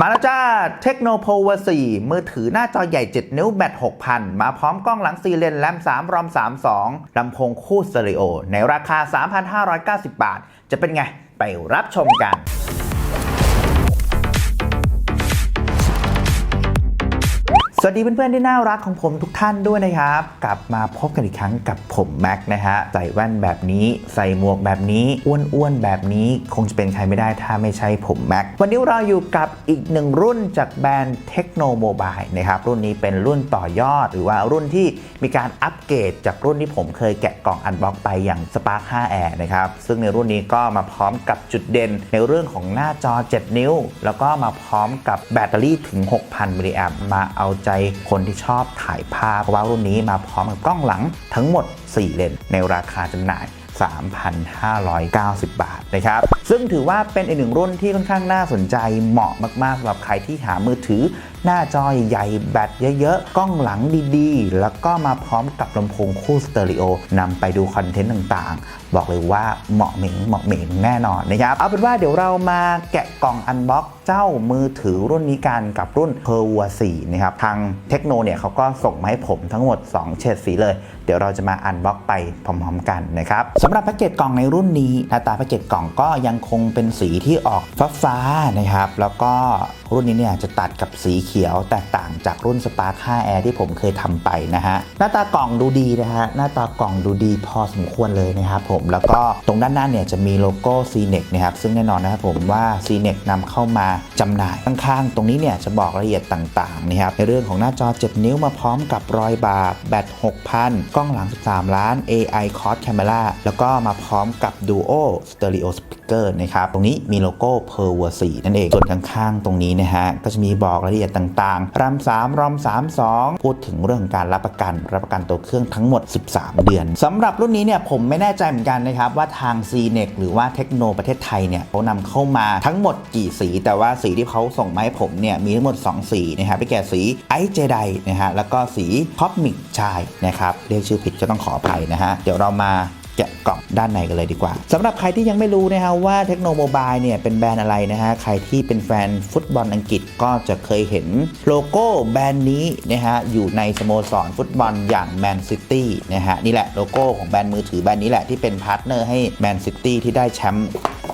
มาแล้วจ้า เทคโนโพว4มือถือหน้าจอใหญ่ 7 นิ้วแบต6,000 มาพร้อมกล้องหลังซีเลนแรม3รอม 32ลำโพงคู่สเตอริโอ ในราคา 3,590 บาท จะเป็นไง ไปรับชมกัน สวัสดีเพื่อนๆที่น่ารักของผมทุกท่านด้วยนะครับ กลับมาพบกันอีกครั้งกับผมแม็กนะฮะใส่แว่นแบบนี้ ใส่หมวกแบบนี้อ้วนๆแบบนี้คงจะเป็นใครไม่ได้ถ้าไม่ใช่ผมแม็กวันนี้เราอยู่กับอีกหนึ่งรุ่นจากแบรนด์เทคโนโมบายนะครับรุ่นนี้เป็นรุ่นต่อยอด หรือว่ารุ่นที่มีการอัปเกรดจากรุ่นที่ผมเคยแกะกล่องอันบ็อกไปอย่าง Spark 5 Air นะครับซึ่งในรุ่นนี้ก็มาพร้อมกับจุดเด่นในเรื่องของหน้าจอ 7 นิ้ว แล้วก็มาพร้อมกับแบตเตอรี่ถึง 6,000มิลลิแอมมาเอาใจคนที่ชอบถ่ายภาพเพราะว่ารุ่นนี้มาพร้อมกับกล้องหลังทั้งหมด 4 เลนในราคาจำหน่าย3,590 บาทนะครับ ซึ่งถือว่าเป็นอีกหนึ่งรุ่นที่ค่อนข้างน่าสนใจเหมาะมากๆสำหรับใครที่หามือถือ หน้าจอใหญ่แบตเยอะๆ กล้องหลังดีๆ แล้วก็มาพร้อมกับลำโพงคู่สเตอริโอนำไปดูคอนเทนต์ต่างๆ บอกเลยว่าเหมาะเหม่งเหมาะเหม่งแน่นอนนะครับ เอาเป็นว่าเดี๋ยวเรามาแกะกล่องอันบ็อกเจ้ามือถือรุ่นนี้กันกับรุ่น p e r w a 4นะครับ ทางเทคโนเนี่ยเขาก็ส่งมาให้ผมทั้งหมด 2 เฉดสีเลย เดี๋ยวเราจะมาอันบ็อกไปพร้อมๆกันนะครับสำหรับแพ็กเกจกล่องในรุ่นนี้หน้าตาแพ็กเกจกล่องก็ยังคงเป็นสีที่ออกฟ้าๆนะครับแล้วก็ รุ่นนี้เนี่ยจะตัดกับสีเขียวแตกต่างจากรุ่น Spark 5 Air ที่ผมเคยทำไปนะฮะ หน้าตากล่องดูดีนะฮะ หน้าตากล่องดูดีพอสมควรเลยนะครับผม แล้วก็ตรงด้านหน้าเนี่ยจะมีโลโก้ c n e c นะครับ ซึ่งแน่นอนนะครับผมว่า c n e c นำเข้ามาจำหน่ายข้างๆ ตรงนี้เนี่ยจะบอกรายละเอียดต่างๆนะครับในเรื่องของหน้าจอ 7 นิ้วมาพร้อมกับรอยบาร์แบต6,000 กล้องหลัง 13 ล้าน AI Quad Camera แล้วก็มาพร้อมกับ Duo Stereo Speaker นะครับ ตรงนี้มีโลโก้ p e r w a 4นั่นเอง ส่วนข้างๆ ตรงนี้นะฮะก็จะมีบอกรายละเอียดต่างๆ RAM 3 ROM 32 พูดถึงเรื่องของการรับประกัน รับประกันตัวเครื่องทั้งหมด 13 เดือนสำหรับรุ่นนี้เนี่ยผมไม่แน่ใจเหมือนกันนะครับว่าทาง c n e c หรือว่าเทคโนประเทศไทยเนี่ยเขานำเข้ามาทั้งหมดกี่สี แต่ว่าสีที่เขาส่งมาให้ผมเนี่ยมีทั้งหมด 2 สีนะครับได้แก่สีไอเจไดนะฮะแล้วก็สีคอปมิกชายนะครับเรียกชื่อผิดก็ต้องขออภัยนะฮะเดี๋ยวเรามา แกะกล่องด้านในกันเลยดีกว่าสำหรับใครที่ยังไม่รู้นะฮะว่าเทคโนโมบายเนี่ยเป็นแบรนด์อะไรนะฮะใครที่เป็นแฟนฟุตบอลอังกฤษก็จะเคยเห็นโลโก้แบรนด์นี้นะฮะอยู่ในสโมสรฟุตบอลอย่างแมนซิตี้นะฮะนี่แหละโลโก้ของแบรนด์มือถือแบรนด์นี้แหละที่เป็นพาร์ทเนอร์ให้แมนซิตี้ที่ได้แชมป์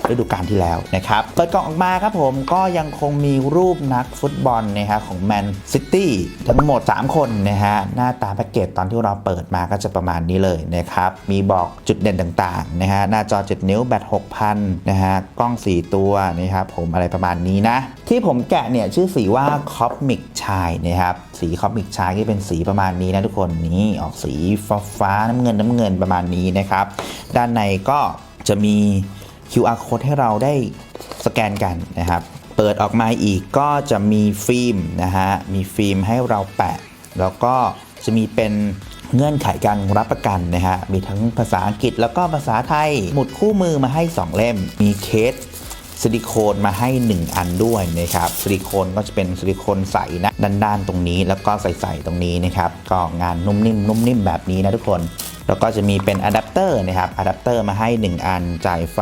ฤดูกาลที่แล้วนะครับ เปิดกล่องออกมาครับผมก็ยังคงมีรูปนักฟุตบอลนะฮะของแมนซิตี้ทั้งหมด 3 คนนะฮะหน้าตาแพ็กเกจตอนที่เราเปิดมาก็จะประมาณนี้เลยนะครับ มีบอกจุดเด่นต่างๆนะฮะหน้าจอ 7 นิ้วแบต6,000นะฮะกล้อง 4 ตัวนะครับผมอะไรประมาณนี้นะ ที่ผมแกะเนี่ยชื่อสีว่าคอปมิกชายนะครับสีคอปมิกชายที่เป็นสีประมาณนี้นะทุกคนนี่ออกสีฟ้าฟ้าน้ำเงินน้ำเงินประมาณนี้นะครับ ด้านในก็จะมี QR code ให้เราได้สแกนกันนะครับ เปิดออกมาอีกก็จะมีฟิล์มนะฮะ มีฟิล์มให้เราแปะ แล้วก็จะมีเป็นเงื่อนไขการรับประกันนะฮะ มีทั้งภาษาอังกฤษแล้วก็ภาษาไทย หมุดคู่มือมาให้ 2 เล่ม มีเคสซิลิโคนมาให้ 1 อันด้วยนะครับซิลิโคนก็จะเป็นซิลิโคนใสนะด้านๆตรงนี้แล้วก็ใสๆตรงนี้นะครับก็งานนุ่มนิ่มนุ่มนิ่มแบบนี้นะทุกคน แล้วก็จะมีเป็นอะแดปเตอร์นะครับอะแดปเตอร์มาให้ 1 อันจ่ายไฟ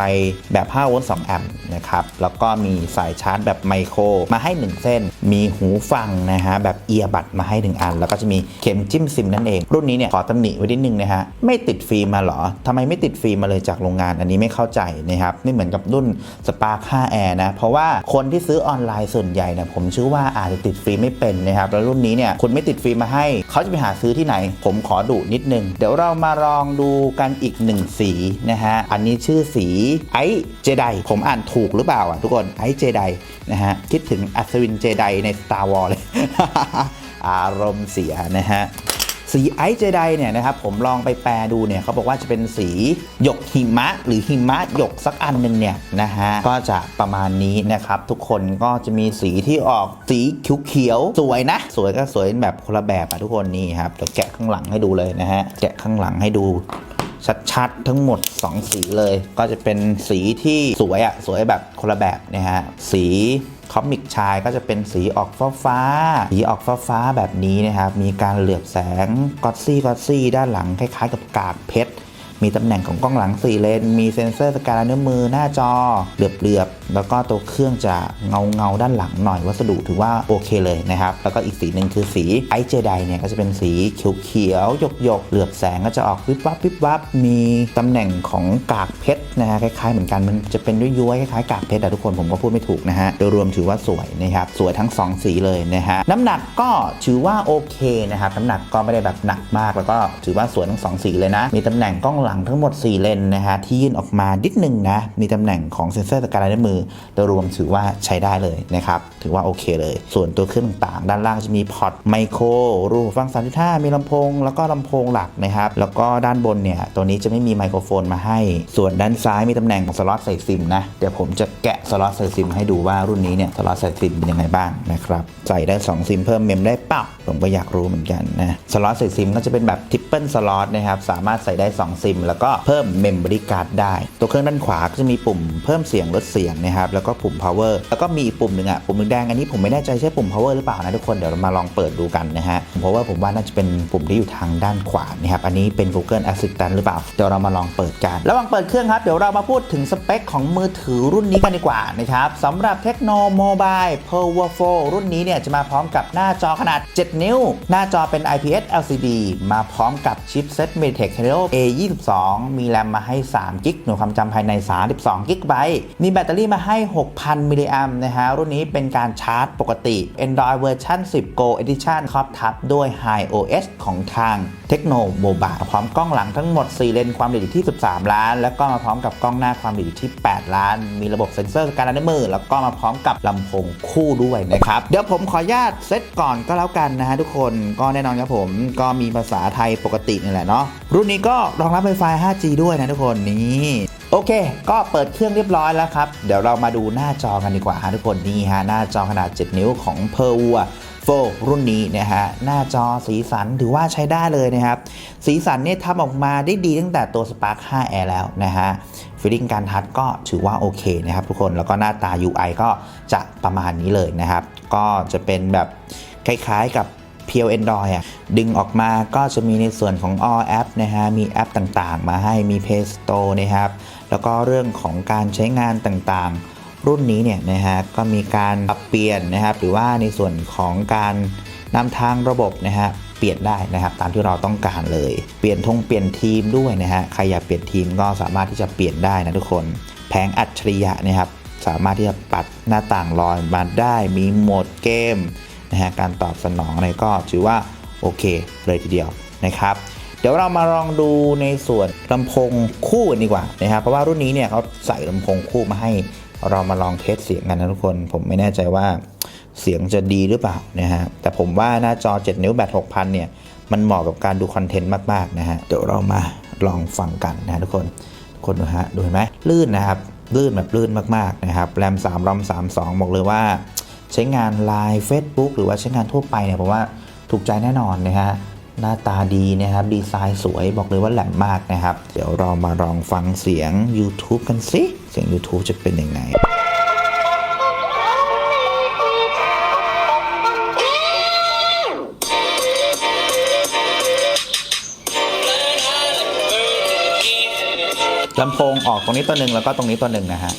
แบบ 5 โวลต์ 2 แอมป์นะครับ แล้วก็มีสายชาร์จแบบไมโครมาให้ 1 เส้น มีหูฟังนะฮะแบบเอียบัดมาให้ 1 อัน แล้วก็จะมีเข็มจิ้มซิมนั่นเอง รุ่นนี้เนี่ยขอตำหนิไว้นิดนึงนะฮะไม่ติดฟิล์มมาหรอทำไมไม่ติดฟิล์มมาเลยจากโรงงานอันนี้ไม่เข้าใจนะครับไม่เหมือนกับรุ่น Spark 5 Air นะเพราะว่าคนที่ซื้อออนไลน์ส่วนใหญ่เนี่ยผมเชื่อว่าอาจจะติดฟิล์มไม่เป็นนะครับแล้วรุ่นนี้เนี่ยคุณไม่ติดฟิล์มมาให้เขาจะไปหาซื้อที่ไหน ผมขอดูนิดนึงเดี๋ยวเรามาลองดูกันอีกหนึ่งสีนะฮะ อันนี้ชื่อสีไอเจได ผมอ่านถูกหรือเปล่าอะทุกคนไอเจไดนะฮะ คิดถึงอัศวินเจไดใน Star Wars เลย อารมณ์เสียนะฮะ สีไอซ์เจไดเนี่ยนะครับผมลองไปแปลดูเนี่ยเขาบอกว่าจะเป็นสีหยกหิมะ หรือหิมะหยกสักอันหนึ่งเนี่ยนะฮะก็จะประมาณนี้นะครับทุกคนก็จะมีสีที่ออกสีเขียวๆสวยนะ สวยก็สวยแบบคนละแบบอะทุกคนนี่ครับเดี๋ยวแกะข้างหลังให้ดูเลยนะฮะแกะข้างหลังให้ดูชัดๆ ทั้งหมด 2 สีเลย ก็จะเป็นสีที่สวยอะสวยแบบคนละแบบนะฮะสี คอมิกชายก็จะเป็นสีออกฟ้าฟ้าสีออกฟ้าฟ้าแบบนี้นะครับ มีการเหลือบแสงกอตซี่กอตซี่ด้านหลังคล้ายๆ กับกากเพชร มีตำแหน่งของกล้องหลัง 4 เลน มีเซ็นเซอร์สแกนลายนิ้วมือหน้าจอเหลือบๆ แล้วก็ตัวเครื่องจะเงาเงาๆด้านหลังหน่อยวัสดุถือว่าโอเคเลยนะครับ แล้วก็อีกสีหนึ่งคือสีไอเจไดเนี่ยก็จะเป็นสีเขียวๆ หยกๆ เหลือบแสงก็จะออกวิบวับวิบวับ มีตำแหน่งของกากเพชรนะฮะคล้ายๆเหมือนกันมันจะเป็นย้วยๆคล้ายๆกากเพชรแต่ทุกคนผมก็พูดไม่ถูกนะฮะโดยรวมถือว่าสวยนะครับสวยทั้งสองสีเลยนะฮะน้ำหนักก็ถือว่าโอเคนะครับน้ำหนักก็ไม่ได้แบบหนักมากแล้วก็ถือว่าสวยทั้งสองสีเลยนะ มีตำแหน่งกล้องหลังทั้งหมด 4 เลนนะฮะที่ยื่นออกมาดิดหนึ่งนะ มีตำแหน่งของเซ็นเซอร์สแกนลายนิ้วมือโดยรวมถือว่าใช้ได้เลยนะครับ ถือว่าโอเคเลย ส่วนตัวเครื่องต่างๆ ด้านล่างจะมีพอร์ตไมโครรูหูฟัง35มีลำโพง แล้วก็ลำโพงหลักนะครับ แล้วก็ด้านบนเนี่ยตัวนี้จะไม่มีไมโครโฟนมาให้ ส่วนด้านซ้ายมีตำแหน่งของสล็อตใส่ซิมนะเดี๋ยวผมจะแกะสล็อตใส่ซิมให้ดูว่ารุ่นนี้เนี่ยสล็อตใส่ซิมเป็นยังไงบ้างนะครับใส่ได้ 2 ซิมเพิ่มเมมได้เปล่าผมก็อยากรู้เหมือนกันนะสล็อตใส่ซิมก็จะเป็นแบบทิปเปิลสล็อตนะครับสามารถใส่ได้ 2 ซิมแล้วก็เพิ่มเมมโมรี่การ์ดได้ ตัวเครื่องด้านขวาก็จะมีปุ่มเพิ่มเสียงลดเสียงนะครับแล้วก็ปุ่ม power แล้วก็มีปุ่มหนึ่งอะปุ่มแดงอันนี้ผมไม่แน่ใจใช่ปุ่ม power หรือเปล่านะทุกคนเดี๋ยวเรามาลองเปิดดูกันนะฮะเพราะว่าผมว่าน่าจะเป็นปุ่มที่อยู่ทางด้านขวานะครับอันนี้เป็น Google Assistant หรือเปล่าเดี๋ยวเรามาลองเปิดกันระหว่างเปิดเครื่องครับเดี๋ยวเรามาพูดถึงสเปคของมือถือรุ่นนี้กันดีกว่านะครับสำหรับ Tecno Mobile Power 4รุ่นนี้เนี่ยจะมาพร้อมกับหน้าจอขนาด 7 นิ้ว หน้าจอเป็น IPS LCD มาพร้อมกับชิปเซ็ต MediaTek Helio A22 มีแรมมาให้3กิกหน่วยความจำภายใน 32กิกไบต์มีแบตเตอรี่มาให้ 6,000 มิลลิแอมนะฮะ รุ่นนี้เป็นการชาร์จปกติ Android เวอร์ชัน10 Go Edition ครอบทับด้วย High OS ของทาง Tecno Mobile พร้อมกล้องหลังทั้งหมด 4 เลนความละเอียดที่ 13 ล้าน แล้วก็มาพร้อมกับกล้องหน้าความละเอียดที่ 8 ล้าน มีระบบเซ็นเซอร์สแกนลายนิ้วมือ แล้วก็มาพร้อมกับลำโพงคู่ด้วยนะครับ เดี๋ยวผมขออนุญาตเซตก่อนก็แล้วกันนะฮะทุกคน ก็แน่นอนครับผม ก็มีภาษาไทยปกตินี่แหละเนาะ รุ่นนี้ก็รองรับ Wi-Fi 5G ด้วยนะทุกคนนี่โอเค ก็เปิดเครื่องเรียบร้อยแล้วครับ เดี๋ยวเรามาดูหน้าจอกันดีกว่าฮะทุกคนนี่ฮะหน้าจอขนาด 7 นิ้วของ p e r w a โฟรุ่นนี้นะฮะหน้าจอสีสันถือว่าใช้ได้เลยนะครับ สีสันเนี่ยทำออกมาได้ดีตั้งแต่ตัว Spark 5 Air แล้วนะฮะฟีลลิ่งการทัชก็ถือว่าโอเคนะครับทุกคนแล้วก็หน้าตา UI ก็จะประมาณนี้เลยนะครับ ก็จะเป็นแบบคล้ายๆกับ เพียว Android อะดึงออกมาก็จะมีในส่วนของ All App นะฮะมีแอปต่างๆ มาให้มี Play Store นะครับแล้วก็เรื่องของการใช้งานต่างๆ รุ่นนี้เนี่ยนะฮะก็มีการปรับเปลี่ยนนะครับหรือว่าในส่วนของการนำทางระบบนะฮะเปลี่ยนได้นะครับตามที่เราต้องการเลย เปลี่ยนทงเปลี่ยนทีมด้วยนะฮะใครอยากเปลี่ยนทีมก็สามารถที่จะเปลี่ยนได้นะทุกคน แผงอัจฉริยะนะครับสามารถที่จะปัดหน้าต่างลอยมาได้มีโหมดเกม นะฮะการตอบสนองอะไรก็ถือว่าโอเคเลยทีเดียวนะครับ เดี๋ยวเรามาลองดูในส่วนลำโพงคู่กันดีกว่านะครับเพราะว่ารุ่นนี้เนี่ยเขาใส่ลำโพงคู่มาให้เรามาลองเทสเสียงกันนะทุกคน ผมไม่แน่ใจว่าเสียงจะดีหรือเปล่านะฮะแต่ผมว่าหน้าจอ 7 นิ้วแบต6,000 เนี่ย มันเหมาะกับการดูคอนเทนต์มาก ๆ นะฮะ เดี๋ยวเรามาลองฟังกันนะฮะทุกคนทุกคนดูฮะ ดูเห็นไหมลื่นนะครับ ลื่นแบบลื่นมาก ๆ นะครับ แรม 3 รอม 32 บอกเลยว่า ใช้งาน Line Facebook หรือว่าใช้งานทั่วไปเนี่ยผมว่าถูกใจแน่นอนนะฮะหน้าตาดีนะครับ ดีไซน์สวยบอกเลยว่าแหลมมากนะครับ เดี๋ยวเรามาลองฟังเสียง YouTube กันสิ เสียง YouTube จะเป็นยังไงลำโพงออกตรงนี้ตัวหนึ่งแล้วก็ตรงนี้ตัวหนึ่งนะฮะ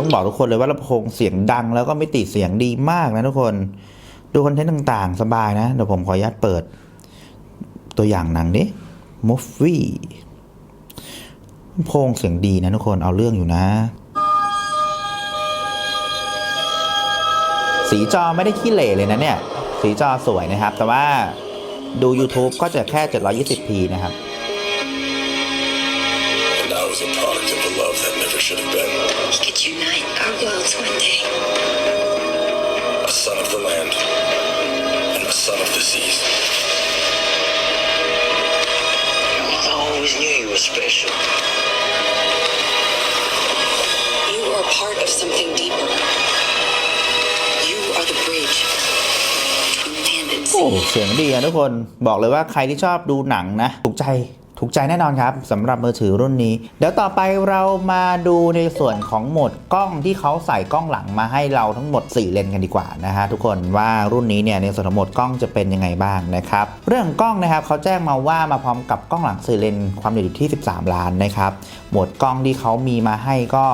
ต้องบอกทุกคนเลยว่าลำโพงเสียงดัง แล้วก็มิติเสียงดีมากนะทุกคน ดูคอนเทนต์ต่างๆ สบายนะ เดี๋ยวผมขออนุญาตเปิด ตัวอย่างหนังดิมูฟวี่ลำโพงเสียงดีนะทุกคนเอาเรื่องอยู่นะ สีจอไม่ได้ขี้เหร่เลยนะเนี่ย สีจอสวยนะครับ แต่ว่าดู YouTube ก็จะแค่ 720p นะครับ And I was a product of the love that never should have been. We could unite our worlds one day. A son of the land and a son of the seas. I always knew you were special. You are part of something deeper. You are the bridge between land and โอ้เสียงดีอะทุกคนบอกเลยว่าใครที่ชอบดูหนังนะถูกใจ ถูกใจแน่นอนครับสำหรับมือถือรุ่นนี้ เดี๋ยวต่อไปเรามาดูในส่วนของโหมดกล้องที่เขาใส่กล้องหลังมาให้เราทั้งหมด 4 เลนกันดีกว่านะฮะทุกคนว่ารุ่นนี้เนี่ยในส่วนของโหมดกล้องจะเป็นยังไงบ้างนะครับเรื่องกล้องนะครับเขาแจ้งมาว่ามาพร้อมกับกล้องหลัง4เลนความละเอียดอยู่ที่ 13 ล้านนะครับโหมดกล้องที่เขามีมาให้ก็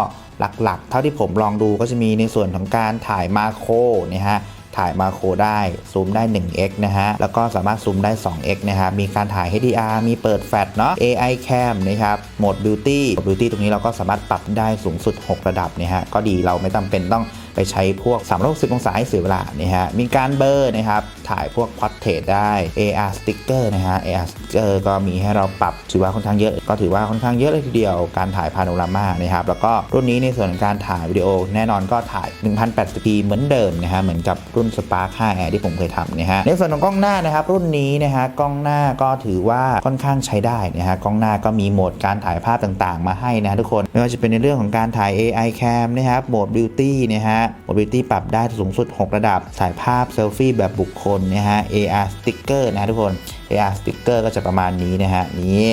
หลักๆ เท่าที่ผมลองดูก็จะมีในส่วนของการถ่ายมาโครนะฮะ ถ่ายมาโครได้ซูมได้ 1x นะฮะ แล้วก็สามารถซูมได้ 2x นะครับ มีการถ่าย HDR มีเปิดแฟลชเนาะ AI cam นะครับโหมด beauty โหมด beauty ตรงนี้เราก็สามารถปรับได้สูงสุด 6 ระดับนะฮะ ก็ดีเราไม่จำเป็นต้อง ไปใช้พวก360องศาให้เสียเวลานะฮะมีการเบอร์นะครับถ่ายพวก portrait ได้ AR sticker นะฮะ AR sticker ก็มีให้เราปรับถือว่าค่อนข้างเยอะ ก็ถือว่าค่อนข้างเยอะเลยทีเดียวการถ่ายพาโนรามานะครับแล้วก็รุ่นนี้ในส่วนของการถ่ายวิดีโอ แน่นอนก็ถ่าย 1080p เหมือนเดิมนะฮะเหมือนกับรุ่น Spark 5 Air ที่ผมเคยทำนะฮะในส่วนของกล้องหน้านะครับรุ่นนี้นะฮะกล้องหน้าก็ถือว่าค่อนข้างใช้ได้นะฮะกล้องหน้าก็มีโหมดการถ่ายภาพต่างๆ มาให้นะฮะทุกคนไม่ว่าจะเป็นในเรื่องของการถ่าย AI cam นะครับโหมด beauty นะฮะโหมด beauty ปรับได้สูงสุด 6 ระดับถ่ายภาพเซลฟี่แบบบุคคลนะฮะ AR sticker นะฮะทุกคน AR sticker ก็จะประมาณนี้นะฮะ นี่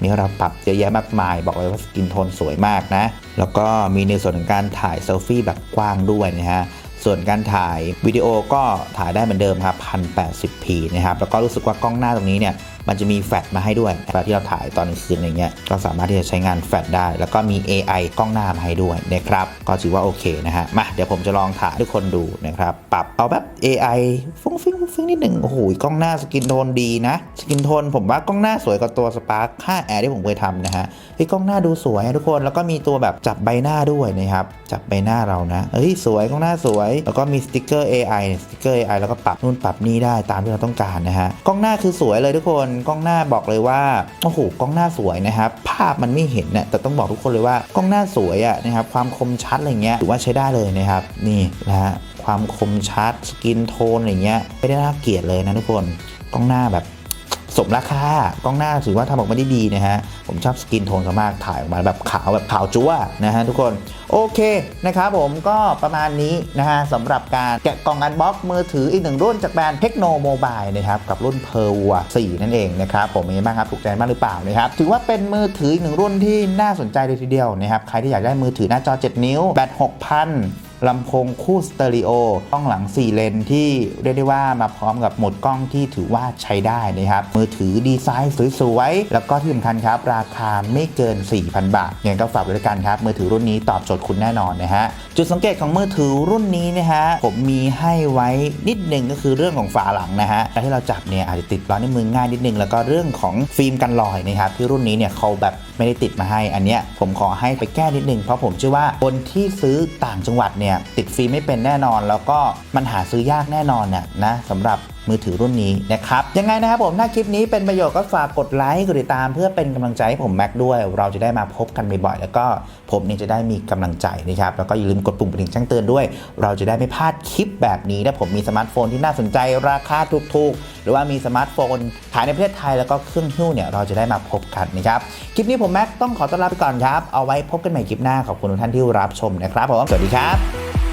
มีให้เราปรับเยอะแยะมากมาย บอกเลยว่าสกินโทนสวยมากนะ แล้วก็มีในส่วนของการถ่ายเซลฟี่แบบกว้างด้วยนะฮะส่วนการถ่ายวิดีโอก็ถ่ายได้เหมือนเดิมครับ 1080p นะครับ แล้วก็รู้สึกว่ากล้องหน้าตรงนี้เนี่ย มันจะมีแฟลชมาให้ด้วยเวลาที่เราถ่ายตอนกลางคืนอะไรเงี้ยก็สามารถที่จะใช้งานแฟลชได้ แล้วก็มี AI กล้องหน้ามาให้ด้วยนะครับก็ถือว่าโอเคนะฮะมาเดี๋ยวผมจะลองถ่ายให้ทุกคนดูนะครับปรับเอาแบบ AI ฟุ้งฟิ้งฟุ้งฟิ้งนิดหนึ่งโอ้โหกล้องหน้าสกินโทนดีนะสกินโทนผมว่ากล้องหน้าสวยกว่าตัว Spark 5 Air ที่ผมเคยทำนะฮะเฮ้ยกล้องหน้าดูสวยอะทุกคนแล้วก็มีตัวแบบจับใบหน้าด้วยนะครับจับใบหน้าเรานะเฮ้ยสวยกล้องหน้าสวย แล้วก็มีสติกเกอร์ AI สติกเกอร์ AI แล้วก็ปรับนู่นปรับนี่ได้ตามที่เราต้องการนะฮะกล้องหน้าคือสวยเลยทุกคนกล้องหน้าบอกเลยว่าโอ้โหกล้องหน้าสวยนะครับ ภาพมันไม่เห็นเนี่ยแต่ต้องบอกทุกคนเลยว่ากล้องหน้าสวยอะนะครับความคมชัดอะไรเงี้ยถือว่าใช้ได้เลยนะครับนี่นะฮะความคมชัดสกินโทนอะไรเงี้ยไม่ได้น่าเกลียดเลยนะทุกคนกล้องหน้าแบบ สมราคากล้องหน้าถือว่าทำออกมาได้ดีนะฮะ ผมชอบสกินโทนเขามากถ่ายออกมาแบบขาวแบบขาวจั๊วนะฮะทุกคน โอเคนะครับผมก็ประมาณนี้นะฮะสำหรับการแกะกล่องอันบ็อกมือถืออีกหนึ่งรุ่นจากแบรนด์เทคโนโมบายนะครับ กับรุ่นเพอร์วัว4นั่นเองนะครับ ผมเป็นยังไงบ้างครับ ถูกใจมากหรือเปล่านะครับ ถือว่าเป็นมือถืออีกหนึ่งรุ่นที่น่าสนใจเลยทีเดียวนะครับ ใครที่อยากได้มือถือหน้าจอ 7 นิ้วแบต6,000 ลำโพงคู่สเตอริโอกล้องหลัง 4 เลนที่เรียกได้ว่ามาพร้อมกับโหมดกล้องที่ถือว่าใช้ได้นะครับ มือถือดีไซน์สวยๆ แล้วก็ที่สำคัญครับ ราคาไม่เกิน 4,000 บาทยังไงก็ฝากไว้ด้วยกันครับ มือถือรุ่นนี้ตอบโจทย์คุณแน่นอนนะฮะ จุดสังเกตของมือถือรุ่นนี้นะฮะผมมีให้ไว้นิดนึงก็คือเรื่องของฝาหลังนะฮะที่เราจับเนี่ยอาจจะติดร้อนในมือง่ายนิดนึงแล้วก็เรื่องของฟิล์มกันรอยนะครับที่รุ่นนี้เนี่ยเขาแบบไม่ได้ติดมาให้อันเนี้ยผมขอให้ไปแก้นิดนึงเพราะผมเชื่อว่าคนที่ซื้อต่างจังหวัดเนี่ยติดฟิล์มไม่เป็นแน่นอน แล้วก็มันหาซื้อยากแน่นอนเนี่ยนะสำหรับมือถือรุ่นนี้นะครับ ยังไงนะครับผมถ้าคลิปนี้เป็นประโยชน์ก็ฝากกดไลค์กดติดตาม เพื่อเป็นกำลังใจให้ผมแม็กด้วย เราจะได้มาพบกันบ่อยๆแล้วก็ผมเนี่ยจะได้มีกำลังใจนะครับแล้วก็อย่าลืมกดปุ่มกระดิ่งแจ้งเตือนด้วย เราจะได้ไม่พลาดคลิปแบบนี้ถ้าผมมีสมาร์ทโฟนที่น่าสนใจราคาถูกๆหรือว่ามีสมาร์ทโฟนขายในประเทศไทยแล้วก็เครื่องหิ้วเนี่ยเราจะได้มาพบกันนะครับคลิปนี้ผมแม็กต้องขอต้อนรับไปก่อนครับเอาไว้พบกันใหม่คลิปหน้าขอบคุณทุกท่านที่รับชมนะครับผมสวัสดีครับ